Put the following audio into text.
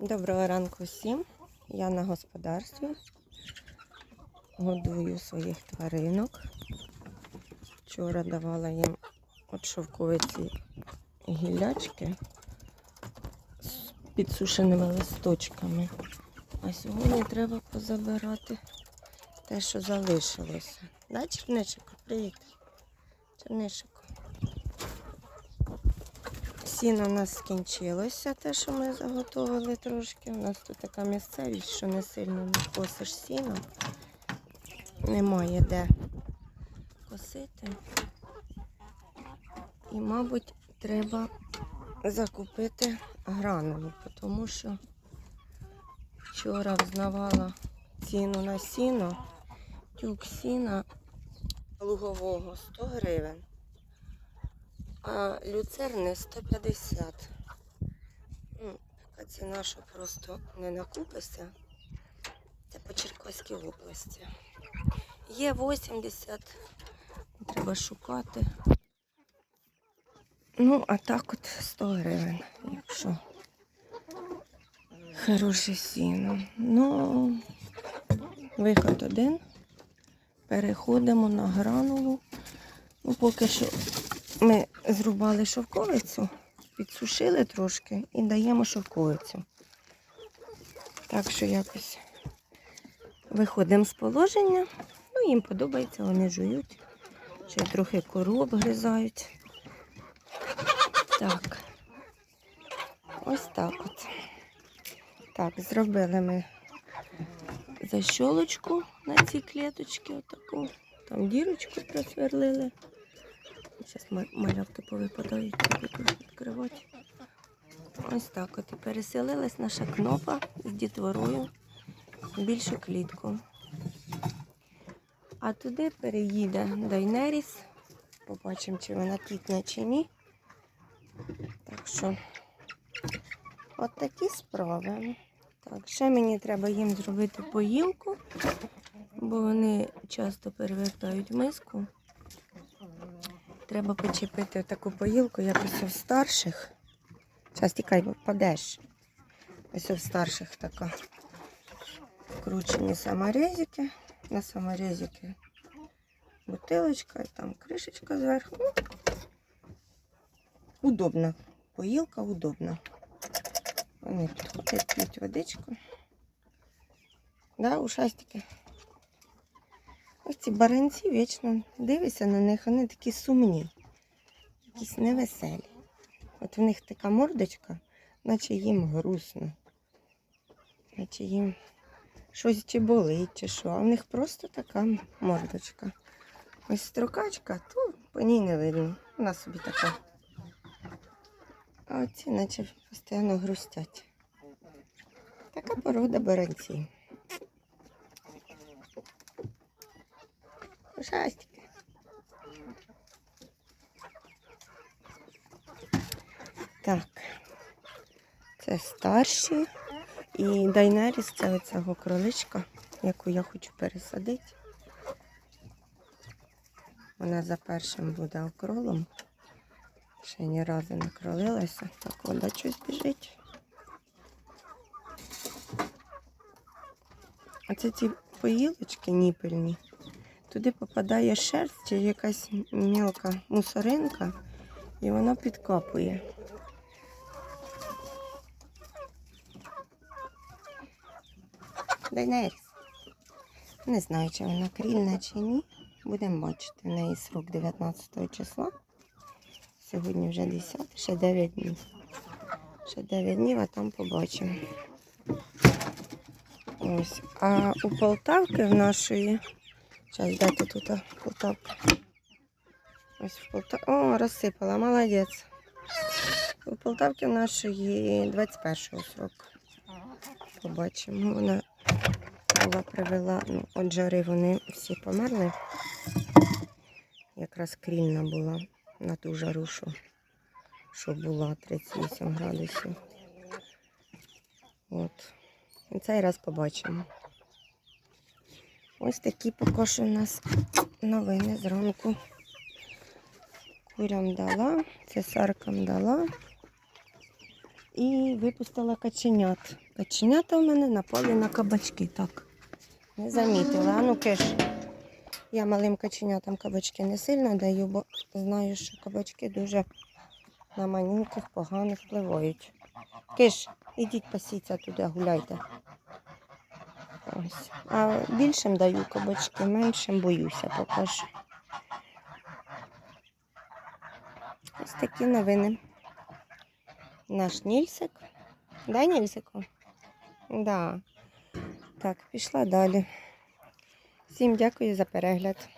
Доброго ранку всім. Я на господарстві. Годую своїх тваринок. Вчора давала їм от шовковиці гілячки з підсушеними листочками. А сьогодні треба позабирати те, що залишилося. Да, Чернишику? Привіт. Чернишику. Сіно у нас скінчилося, те, що ми заготовили трошки. У нас тут така місцевість, що не сильно не косиш сіно. Немає де косити. І, мабуть, треба закупити гранулу, тому що вчора взнавала ціну на сіно, тюк сіна лугового 100 гривень а люцерни 150. Ну, така ціна, що просто не накупишся. Це по Черкаській області. Є 80, треба шукати. Ну, а так от 100 гривень, якщо хороше сіно. Ну, виход один. Переходимо на гранулу. Ну, поки що ми зрубали шовковицю, підсушили трошки і даємо шовковицю. Так що якось виходимо з положення. Ну, їм подобається, вони жують. Ще трохи кору обгризають. Так. Ось так от. Так, зробили ми защолочку на ці клеточки, отаку. Там дірочку просверлили. Зараз малявки повипадають, буду відкривати. Ось так от і переселилась наша кнопа з дітворою в більшу клітку. А туди переїде Дайнеріс. Побачимо, чи вона квітне чи ні. Так що, от такі справи. Так, ще мені треба їм зробити поїлку, бо вони часто перевертають миску. Треба почепити таку поїлку, як ось у старших. Зараз тікай, бо впадеш. Ось у старших така. Вкручені саморезики. На саморезики бутилочка, там кришечка зверху. Ну, удобна. Поїлка удобна. Вони підходять, п'ють водичку. Да, ушастики. Ці баранці вічно дивишся на них, вони такі сумні, якісь невеселі. От в них така мордочка, наче їм грустно, наче їм щось чи болить, чи що. А в них просто така мордочка. Ось строкачка, то по ній не видно. Вона собі така. А оці наче постійно грустять. Така порода баранців. Ужастики. Так, це старші. І Дайнеріс це оцього кроличка, яку я хочу пересадити. Вона за першим буде окролом. Ще ні разу не кролилася. Так, вода щось біжить. Оце ці поїлочки ніпельні. Туди попадає шерсть чи якась мілка мусоринка, і воно підкапує. Дейнеріс. Не знаю, чи вона крільна чи ні. Будемо бачити. В неї срок 19 числа. Сьогодні вже 10, ще 9 днів. Ще 9 днів, а там побачимо. Ось. А у Полтавки в нашої Де ти тут а, Полтавка? Ось в Полтавці. О, розсипала, молодець. У Полтавці нашої 21-го сроку. Побачимо. Вона була привела, ну, от жари вони всі померли. Якраз крільна була на ту жару, що, що була 38 градусів. От. І цей раз побачимо. Ось такі поки що у нас новини зранку. Курям дала, цесаркам дала. і випустила каченят. Каченята в мене напали на кабачки. Так, не замітила. А ну киш. Я малим каченятам кабачки не сильно даю, бо знаю, що кабачки дуже на манюньких погано впливають. Киш, ідіть пасіться туди, гуляйте. Ось. А більшим даю кабачки, меншим боюся поки що. Ось такі новини. Наш Нільсик. Да, Нільсику? Да. Так, пішла далі. Всім дякую за перегляд.